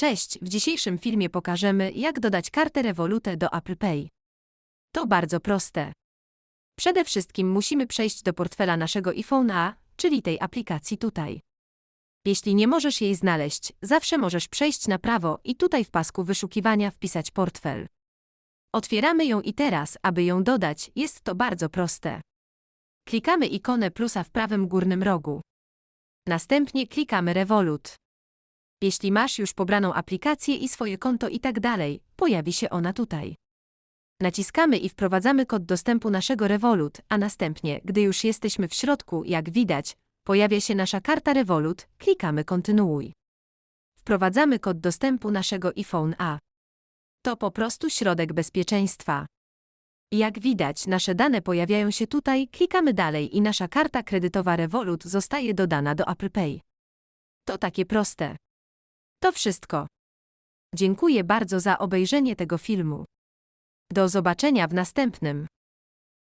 Cześć, w dzisiejszym filmie pokażemy, jak dodać kartę Revolute do Apple Pay. To bardzo proste. Przede wszystkim musimy przejść do portfela naszego iPhone'a, czyli tej aplikacji tutaj. Jeśli nie możesz jej znaleźć, zawsze możesz przejść na prawo i tutaj w pasku wyszukiwania wpisać portfel. Otwieramy ją i teraz, aby ją dodać, jest to bardzo proste. Klikamy ikonę plusa w prawym górnym rogu. Następnie klikamy Revolut. Jeśli masz już pobraną aplikację i swoje konto i tak dalej, pojawi się ona tutaj. Naciskamy i wprowadzamy kod dostępu naszego Revolut, a następnie, gdy już jesteśmy w środku, jak widać, pojawia się nasza karta Revolut, klikamy kontynuuj. Wprowadzamy kod dostępu naszego iPhone A. To po prostu środek bezpieczeństwa. Jak widać, nasze dane pojawiają się tutaj, klikamy dalej i nasza karta kredytowa Revolut zostaje dodana do Apple Pay. To takie proste. To wszystko. Dziękuję bardzo za obejrzenie tego filmu. Do zobaczenia w następnym.